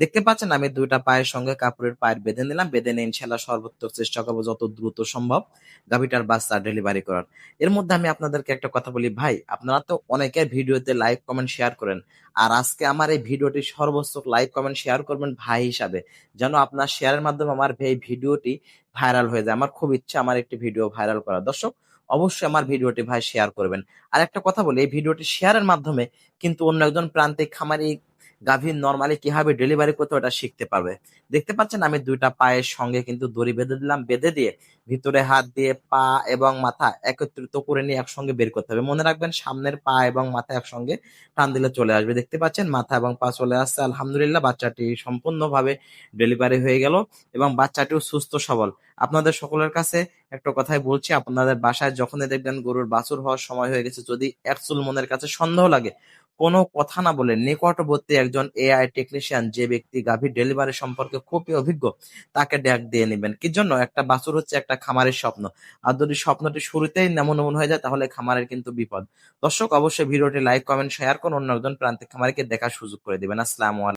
দেখতে পাচ্ছেন, আমি দুইটা পায়ের সঙ্গে কাপড়ের পায়ের বেঁধে নিলাম। বেঁধে নিয়ে ইনশাল্লাহ সর্বোত্তক চেষ্টা করব যত দ্রুত সম্ভব গাভিটার বাচ্চা ডেলিভারি করার। এর মধ্যে আমি আপনাদেরকে একটা কথা বলি, ভাই, আপনারা তো অনেকের ভিডিওতে লাইক কমেন্ট শেয়ার করেন, আর আজকে আমার এই ভিডিওটি সর্বোচ্চ লাইক কমেন্ট শেয়ার করবেন ভাই হিসাবে। যেন আপনার শেয়ারের মাধ্যমে আমার এই ভিডিওটি ভাইরাল হয়ে যায়। আমার খুব ইচ্ছা আমার একটি ভিডিও ভাইরাল করা দর্শক, অবশ্যই আমার ভিডিওটি ভাই শেয়ার করবেন। আর একটা কথা বলি, এই ভিডিওটি শেয়ারের মাধ্যমে কিন্তু অন্য একজন প্রান্তিক খামারি গাভীর নর্মালি কীভাবে ডেলিভারি করতে ওটা শিখতে পারবে। দেখতে পাচ্ছেন আমি দুইটা পায়ের সঙ্গে কিন্তু দড়ি বেঁধে দিলাম, বেঁধে দিয়ে ভিতরে হাত দিয়ে পা এবং মাথা একত্রিত করে নিয়ে একসঙ্গে বের করতে হবে। মনে রাখবেন সামনের পা এবং মাথা একসঙ্গে টান দিলে চলে আসবে। দেখতে পাচ্ছেন মাথা এবং পা চলে আসছে, আলহামদুলিল্লাহ বাচ্চাটি সম্পূর্ণভাবে ডেলিভারি হয়ে গেল এবং বাচ্চাটিও সুস্থ, সবল। আপনাদের সকলের কাছে একটা কথাই বলছি, আপনাদের বাসায় যখনই দেখবেন গরুর বাছুর হওয়ার সময় হয়ে গেছে, যদি একচুল মনের কাছে সন্দেহ লাগে কোনো কথা না বলে নিকটবর্তী একজন এআই টেকনিশিয়ান যে ব্যক্তি গাভীর ডেলিভারি সম্পর্কে খুবই অভিজ্ঞ, তাকে ডাক দিয়ে নেবেন। কি জন্য? একটা বাছুর হচ্ছে একটা খামারের স্বপ্ন। আর যদি স্বপ্নটি শুরুতেই নেমন নেমন হয়ে যায়, তাহলে খামারের কিন্তু বিপদ। দর্শক, অবশ্যই ভিডিওটি লাইক কমেন্ট শেয়ার করুন। অন্য একজন প্রান্তিক খামারকে দেখার সুযোগ করে দিবেন। আসসালামু আলাইকুম।